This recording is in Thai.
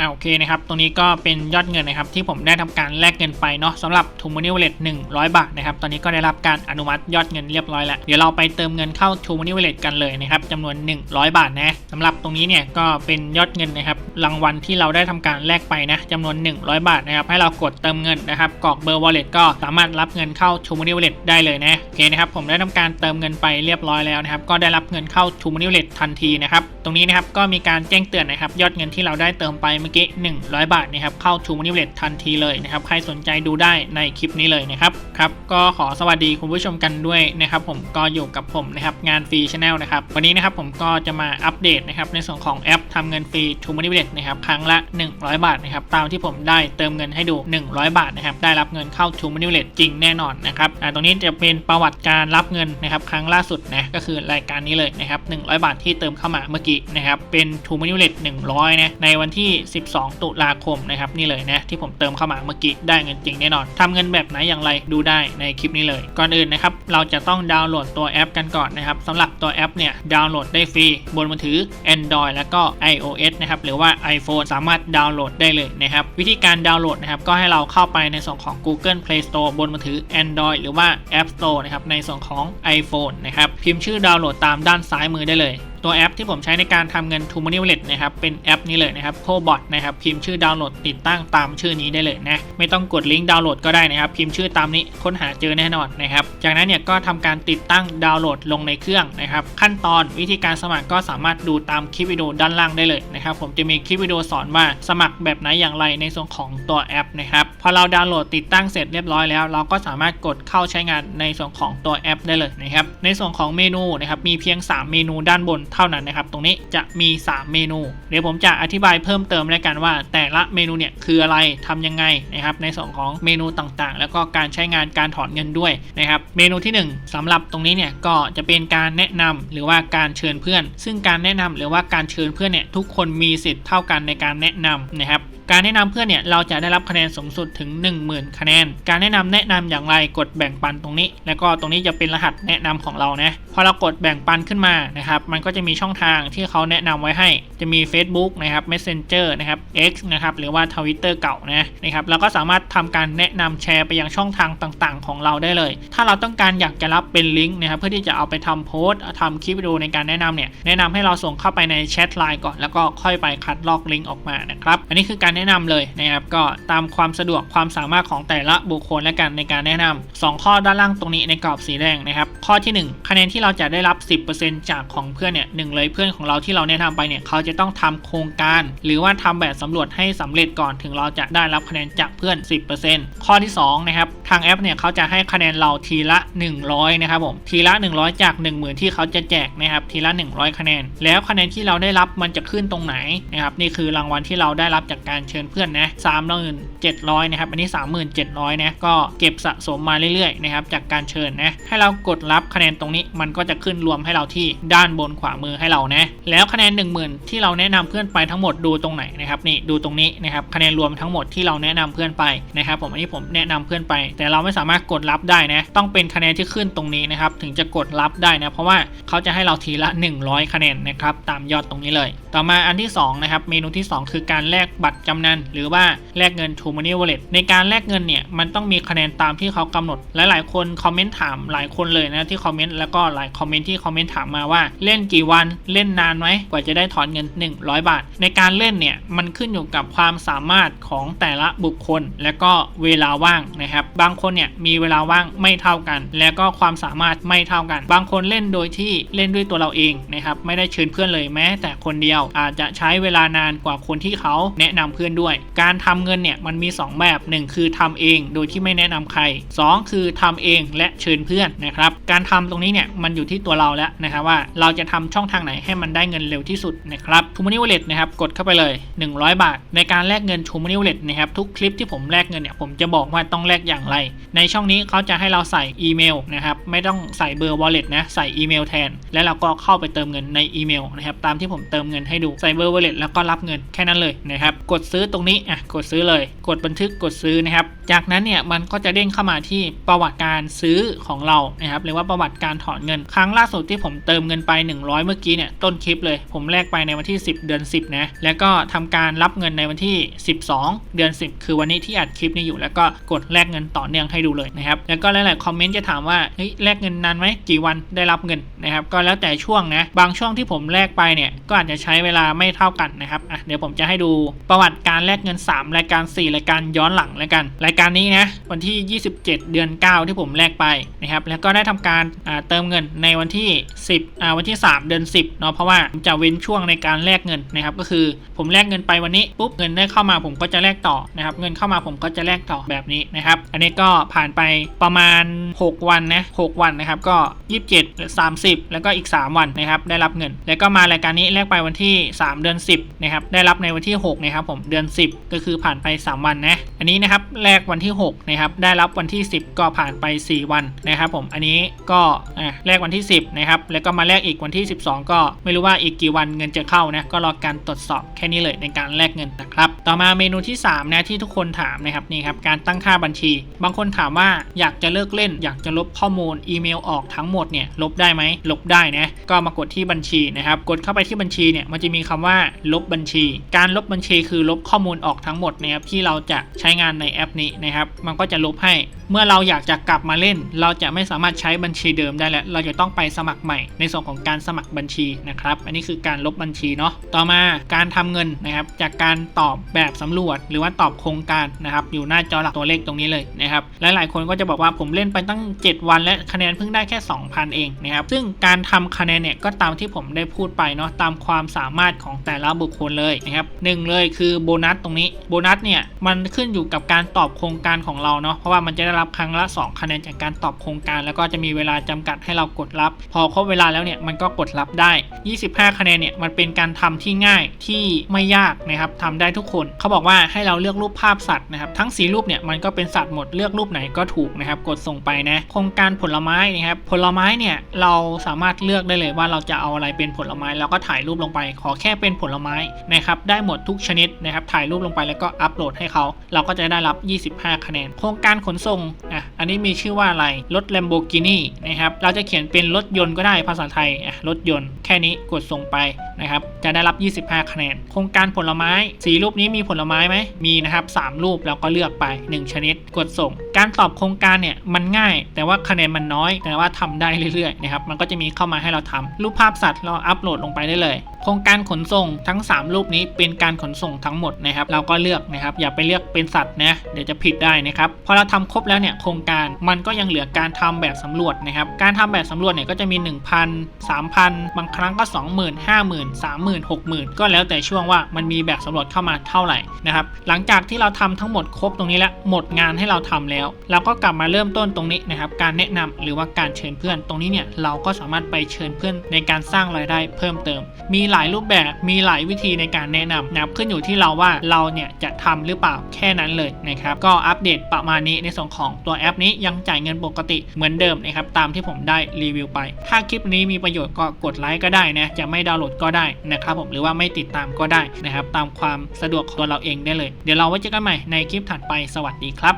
อ่าโอเคนะครับตรงนี้ก็เป็นยอดเงินนะครับที่ผมได้ทำการแลกเงินไปเนาะสำหรับ t ูมูนิวเลต100 บาทนะครับตอนนี้ก็ได้รับการอนุมัติยอดเงินเรียบร้อยแล้วเดี๋ยวเราไปเติมเงินเข้า t ูมูนิวเลตกันเลยนะครับจำนวน 100 บาทนะสำหรับตรงนี้เนี่ยก็เป็นยอดเงินนะครับรางวัลที่เราได้ทำการแลกไปนะจำนวน 100 บาทนะครับให้เรากดเติมเงินนะครับกรอกเบอร์ wallet ก็สามารถรับเงินเข้า t ูมูนิวเลตได้เลยนะโอเคนะครับผมได้ทำการเติมเงินไปเรียบร้อยแล้วนะครับก็ได้รับเงินเข้า t ูมูนิวเลตทันทีนะครับตรงนี้นะครับก็มีการแจ้งเตือนนะครับยอดเงินที่เราได้เติมไปเมื่อกี้100 บาทนะครับเข้า t ูมูนิวเลตทันทีเลยนะครับใครสนใจดูได้ในคลิปนี้เลยนะครับครับก็ขอสวัสดีคุณผู้ชมกันด้วยนะครับผมก็อยู่กับผมนะครับงานฟรีชาแนลนะครับวันนี้นะครับผมก็จะมาอัปเดตนะครับในส่วนของแอปทำเงินฟรี t ูมูนิวเลตนะครับครั้งละ 100 บาทนะครับตามที่ผมได้เติมเงินให้ดู 100 บาทนะครับได้รับเงินเข้า t ูมูนิวเลตจริงแน่นอนนะครับตรงนี้จะเป็นประวัติการรับเงินนะครับครั้งล่าสุดนะก็คือรายการนี้เลยนะครับ100 บาทที่เติมเข้ามาเมื่อกี้นะครับเป็น t ูมูนิวเลต100นะในวันที่12 ตุลาคมนะครับนี่เลยนะที่ผมเติมเข้ามาเมื่อกี้ได้เงินจริงแน่นอนทำเงินแบบไหนอย่างไรดูได้ในคลิปนี้เลย ก่อนอื่นนะครับเราจะต้องดาวน์โหลดตัวแอปกันก่อนนะครับสำหรับตัวแอปเนี่ยดาวน์โหลดได้ฟรีบนมือถือ Android แล้วก็ iOS นะครับหรือว่า iPhone สามารถดาวน์โหลดได้เลยนะครับวิธีการดาวน์โหลดนะครับก็ให้เราเข้าไปในส่วนของ Google Play Store บนมือถือ Android หรือว่า App Store นะครับในส่วนของ iPhone นะครับพิมพ์ชื่อดาวน์โหลดตามด้านซ้ายมือได้เลย ตัวแอปที่ผมใช้ในการทำเงิน t ูม o น e y Wallet นะครับ เป็นแอปนี้เลยนะครับ c o b o t นะครับ พิมพ์ชื่อดาวน์โหลดติดตั้งตามชื่อนี้ได้เลยนะ ไม่ต้องกดลิงก์ดาวน์โหลดก็ได้นะครับ พิมพ์ชื่อตามนี้ค้นหาเจอแน่นอนนะครับ จากนั้นเนี่ยก็ทำการติดตั้งดาวน์โหลดลงในเครื่องนะครับ ขั้นตอนวิธีการสมัครก็สามารถดูตามคลิปวิดีโอด้านล่างได้เลยนะครับ ผมจะมีคลิปวิดีโอสอนว่าสมัครแบบไหนอย่างไรในส่วนของตัวแอปนะครับ พอเราดาวน์โหลดติดตั้งเสร็จเรียบร้อยแล้ว เราก็สามารถกดเข้าใช้งานในส่วนของตัวแอป ได้เลยนะครับ ในส่วนของเมนูนะครับ มีเพียง 3 เมนูด้านบนเท่านั้นนะครับ ตรงนี้จะมี 3 เมนู เดี๋ยวผมจะอธิบายเพิ่มเติมแล้วกันว่า แต่ละเมนูเนี่ยคืออะไรทำยังไงนะครับ ในส่วนของเมนูต่างๆ แล้วก็การใช้งานการถอนเงินด้วยนะครับ เมนูที่ 1สำหรับตรงนี้เนี่ยก็จะเป็นการแนะนำหรือว่าการเชิญเพื่อน ซึ่งการแนะนำหรือว่าการเชิญเพื่อนเนี่ยทุกคนมีสิทธิ์เท่ากันในการแนะนำนะครับการแนะนำเพื่อนเนี่ยเราจะได้รับคะแนนสูงสุดถึง 10,000 คะแนน การแนะนำแนะนำอย่างไรกดแบ่งปันตรงนี้ แล้วก็ตรงนี้จะเป็นรหัสแนะนำของเรานะพอเรากดแบ่งปันขึ้นมานะครับ มันก็จะะมีช่องทางที่เขาแนะนำไว้ให้ จะมี Facebook นะครับ Messenger นะครับ X นะครับหรือว่า Twitter เก่านะนะครับเราก็สามารถทำการแนะนำแชร์ไปยังช่องทางต่างๆ ของเราได้เลย ถ้าเราต้องการอยากจะรับเป็นลิงก์นะครับเพื่อที่จะเอาไปทำโพสต์ทำคลิปวิดีโอในการแนะนำเนี่ยแนะนำให้เราส่งเข้าไปในแชทไลน์ก่อนแล้วก็ค่อยไปคัดลอกลิงก์ออกมานะครับอันนี้คือการแนะนำเลยนะครับก็ตามความสะดวกความสามารถของแต่ละบุคคลและกันในการแนะนำสองข้อด้านล่างตรงนี้ในกรอบสีแดงนะครับข้อที่ 1 คะแนนที่เราจะได้รับ 10%จากของเพื่อนเนี่ยหนึ่งเลยเพื่อนของเราที่เราแนะนำไปเนี่ยเขาจะต้องทำโครงการ หรือว่าทำแบบสำรวจให้สำเร็จก่อนถึงเราจะได้รับคะแนนจากเพื่อน 10%ข้อที่2นะครับทางแอปเนี่ยเขาจะให้คะแนนเราทีละ 100นะครับผมทีละ 100 จาก 10,000 ที่เขาจะแจกนะครับทีละ 100 คะแนน แล้วคะแนนที่เราได้รับมันจะขึ้นตรงไหนนะครับนี่คือรางวัลที่เราได้รับจากการเชิญเพื่อนนะ37,000นะครับอันนี้37,000นะก็เก็บสะสมมาเรื่อยๆนะครับจากการเชิญนะให้เรากดรับคะแนนตรงนี้มันก็จะขึ้นรวมให้เราที่ด้านบนขวามือให้เรานะ แล้วคะแนน 10,000 ที่เราแนะนำเพื่อนไปทั้งหมดดูตรงไหนนะครับนี่ดูตรงนี้นะครับคะแนนรวมทั้งหมดที่เราแนะนำเพื่อนไปนะครับผมอันนี้ผมแนะนำเพื่อนไป แต่เราไม่สามารถกดรับได้นะต้องเป็นคะแนนที่ขึ้นตรงนี้นะครับถึงจะกดรับได้นะเพราะว่าเขาจะให้เราทีละ 100 คะแนนนะครับตามยอดตรงนี้เลย ต่อมาอันที่2นะครับเมนูที่ 2 คือการแลกบัตรกำนันหรือว่าแลกเงิน t ูม Money Wallet ในการแลกเงินเนี่ยมันต้องมีคะแนนตามที่เขากำหนด หลาย ๆ คนคอมเมนต์ถามหลายคนเลยนะที่คอมเมนต์แล้วก็หลายคอมเมนต์ที่คอมเมนต์ถามมาว่าเล่นกี่วันเล่นนานไหมกว่าจะได้ถอนเงิน 100 บาท ในการเล่นเนี่ยมันขึ้นอยู่กับความสามารถของแต่ละบุคคล และก็เวลาว่างนะครับ บางคนเนี่ยมีเวลาว่างไม่เท่ากัน แล้วก็ความสามารถไม่เท่ากัน บางคนเล่นโดยที่เล่นด้วยตัวเราเองนะครับไม่ได้เชิญเพื่อนเลยแม้ แต่คนเดียวอาจจะใช้เวลานานกว่าคนที่เขาแนะนำเพื่อนด้วย การทำเงินเนี่ยมันมี 2 แบบ 1 คือทำเองโดยที่ไม่แนะนำใคร 2 คือทำเองและเชิญเพื่อนนะครับการทำตรงนี้เนี่ยมันอยู่ที่ตัวเราแล้วนะครับว่าเราจะทำช่ององทางไหนให้มันได้เงินเร็วที่สุดนะครับทูมานิวเลตนะครับกดเข้าไปเลย 100 บาท ในการแลกเงินทูมานิวเลตนะครับทุกคลิปที่ผมแลกเงินเนี่ยผมจะบอกว่าต้องแลกอย่างไร ในช่องนี้เขาจะให้เราใส่อีเมลนะครับไม่ต้องใส่เบอร์ wallet นะใส่อีเมลแทน แล้วเราก็เข้าไปเติมเงินในอีเมลนะครับตามที่ผมเติมเงินให้ดูใส่เบอร์ wallet แล้วก็รับเงินแค่นั้นเลยนะครับกดซื้อตรงนี้อะกดซื้อเลย กดบันทึกกดซื้อนะครับ จากนั้นเนี่ยมันก็จะเด้งเข้ามาที่ประวัติการซื้อของเรานะครับหรือว่าประวัติการถอนเงิน ครั้งล่าสุดที่ผมเติมเงินไป 100 เมื่อกี้เนี่ยต้นคลิปเลย ผมแลกไปในวันที่ 10 เดือน 10นะแล้วก็ทำการรับเงินในวันที่ 12 เดือน 10 คือวันนี้ที่อัดคลิปนี้อยู่ แล้วก็กดแลกเงินต่อเนื่องให้ดูเลยนะครับแล้วก็หลายๆคอมเมนต์จะถามว่าเฮ้ยแลกเงินนานไหมกี่วันได้รับเงินนะครับก็แล้วแต่ช่วงนะบางช่วงที่ผมแลกไปเนี่ยก็อาจจะใช้เวลาไม่เท่ากันนะครับอะเดี๋ยวผมจะให้ดูประวัติการแลกเงิน 3 รายการ 4 รายการย้อนหลังแล้วกันรายการการนี้นะวันที่ 27 เดือน 9 ที่ผมแลกไปนะครับแล้วก็ได้ทำการเติมเงินในวันที่ 10อ่าวันที่ 3 เดือน 10เนาะเพราะว่าจะเว้นช่วงในการแลกเงินนะครับก็คือผมแลกเงินไปวันนี้ปุ๊บเงินได้เข้ามาผมก็จะแลกต่อนะครับเงินเข้ามาผมก็จะแลกต่อแบบนี้นะครับอันนี้ก็ผ่านไปประมาณ 6 วันนะ6วันนะครับก็ 27 30 แล้วก็อีก 3 วันนะครับได้รับเงิน แล้วก็มารายการนี้แลกไปวันที่ 3 เดือน 10นะครับได้รับในวันที่6นะครับผมเดือน 10 ก็คือผ่านไป 3 วันนะอันนี้นะครับแลกวันที่ 6 นะครับ ได้รับวันที่ 10 ก็ผ่านไป 4 วันนะครับผมอันนี้ก็แลกวันที่ 10 นะครับ แล้วก็มาแลกอีกวันที่ 12 ก็ไม่รู้ว่าอีกกี่วันเงินจะเข้านะก็รอการตรวจสอบแค่นี้เลยในการแลกเงินนะครับ ต่อมาเมนูที่3นะที่ทุกคนถามนะครับนี่ครับการตั้งค่าบัญชี บางคนถามว่าอยากจะเลิกเล่น อยากจะลบข้อมูลอีเมลออกทั้งหมดเนี่ยลบได้ไหมลบได้นะก็มากดที่บัญชีนะครับกดเข้าไปที่บัญชีเนี่ยมันจะมีคำว่าลบบัญชี การลบบัญชีคือลบข้อมูลออกทั้งหมดนะครับที่เราจะใช้งานในแอปนี้นะครับ มันก็จะลบให้ เมื่อเราอยากจะกลับมาเล่น เราจะไม่สามารถใช้บัญชีเดิมได้แล้ว เราจะต้องไปสมัครใหม่ ในส่วนของการสมัครบัญชีนะครับ อันนี้คือการลบบัญชีเนาะ ต่อมาการทำเงินนะครับ จากการตอบแบบสำรวจ หรือว่าตอบโครงการนะครับ อยู่หน้าจอหลักตัวเลขตรงนี้เลยนะครับ หลายๆคนก็จะบอกว่าผมเล่นไปตั้ง 7 วัน และคะแนนเพิ่งได้แค่ 2,000 เองนะครับ ซึ่งการทำคะแนนเนี่ยก็ตามที่ผมได้พูดไปเนาะ ตามความสามารถของแต่ละบุคคลเลยนะครับหนึ่งเลยคือโบนัสตรงนี้ โบนัสเนี่ยมันขึ้นอยู่กับการตอบโครงการของเราเนาะเพราะว่ามันจะได้รับครั้งละ 2 คะแนนจากการตอบโครงการ แล้วก็จะมีเวลาจำกัดให้เรากดรับ พอครบเวลาแล้วเนี่ยมันก็กดรับได้ 25 คะแนนเนี่ยมันเป็นการทำที่ง่ายที่ไม่ยากนะครับทำได้ทุกคนเขาบอกว่าให้เราเลือกรูปภาพสัตว์นะครับทั้งสีรูปเนี่ยมันก็เป็นสัตว์หมดเลือกรูปไหนก็ถูกนะครับกดส่งไปนะโครงการผลไม้นะครับผลไม้เนี่ยเราสามารถเลือกได้เลยว่าเราจะเอาอะไรเป็นผลไม้แล้วก็ถ่ายรูปลงไป ขอแค่เป็นผลไม้นะครับได้หมดทุกชนิดนะครับถ่ายรูปลงไปแล้วก็อัปโหลดให้เขา เราก็จะได้รับ15 คะแนน โครงการขนส่งอะอันนี้มีชื่อว่าอะไร รถ Lamborghini นะครับ เราจะเขียนเป็นรถยนต์ก็ได้ภาษาไทยอะรถยนต์แค่นี้กดส่งไป นะครับจะได้รับ 25 คะแนน โครงการผลไม้ สีรูปนี้มีผลไม้ไหมมีนะครับ3รูปเราก็เลือกไป 1 ชนิดกดส่ง การตอบโครงการเนี่ยมันง่าย แต่ว่าคะแนนมันน้อย แต่ว่าทำได้เรื่อยๆนะครับมันก็จะมีเข้ามาให้เราทำรูปภาพสัตว์เราอัปโหลดลงไปได้เลย โครงการขนส่งทั้ง 3 รูปนี้เป็นการขนส่งทั้งหมดนะครับเราก็เลือกนะครับอย่าไปเลือกเป็นสัตว์นะเดี๋ยวจะผิดได้นะครับพอเราทำครบแล้วเนี่ยโครงการมันก็ยังเหลือการทำแบบสำรวจนะครับการทำแบบสำรวจเนี่ยก็จะมี 1,000 3,000 บางครั้งก็ 20,000 50,000 30,000 60,000 ก็แล้วแต่ช่วงว่ามันมีแบบสำรวจเข้ามาเท่าไหร่นะครับหลังจากที่เราทำทั้งหมดครบตรงนี้แล้วหมดงานให้เราทำแล้ว เราก็กลับมาเริ่มต้นตรงนี้นะครับการแนะนำหรือว่าการเชิญเพื่อน ตรงนี้เนี่ยเราก็สามารถไปเชิญเพื่อนในการสร้างรายได้เพิ่มเติม มีหลายรูปแบบมีหลายวิธีในการแนะนำนะครับขึ้นอยู่ที่เราว่าเราเนี่ยจะทำหรือเปล่าแค่นั้นเลยนะครับก็อัปเดตประมาณนี้ในส่วนของตัวแอปนี้ยังจ่ายเงินปกติเหมือนเดิมนะครับตามที่ผมได้รีวิวไป ถ้าคลิปนี้มีประโยชน์ก็กดไลค์ก็ได้นะจะไม่ดาวน์โหลดก็ได้ได้นะครับผมหรือว่าไม่ติดตามก็ได้นะครับ ตามความสะดวกของตัวเราเองได้เลย เดี๋ยวเราไว้เจอกันใหม่ในคลิปถัดไปสวัสดีครับ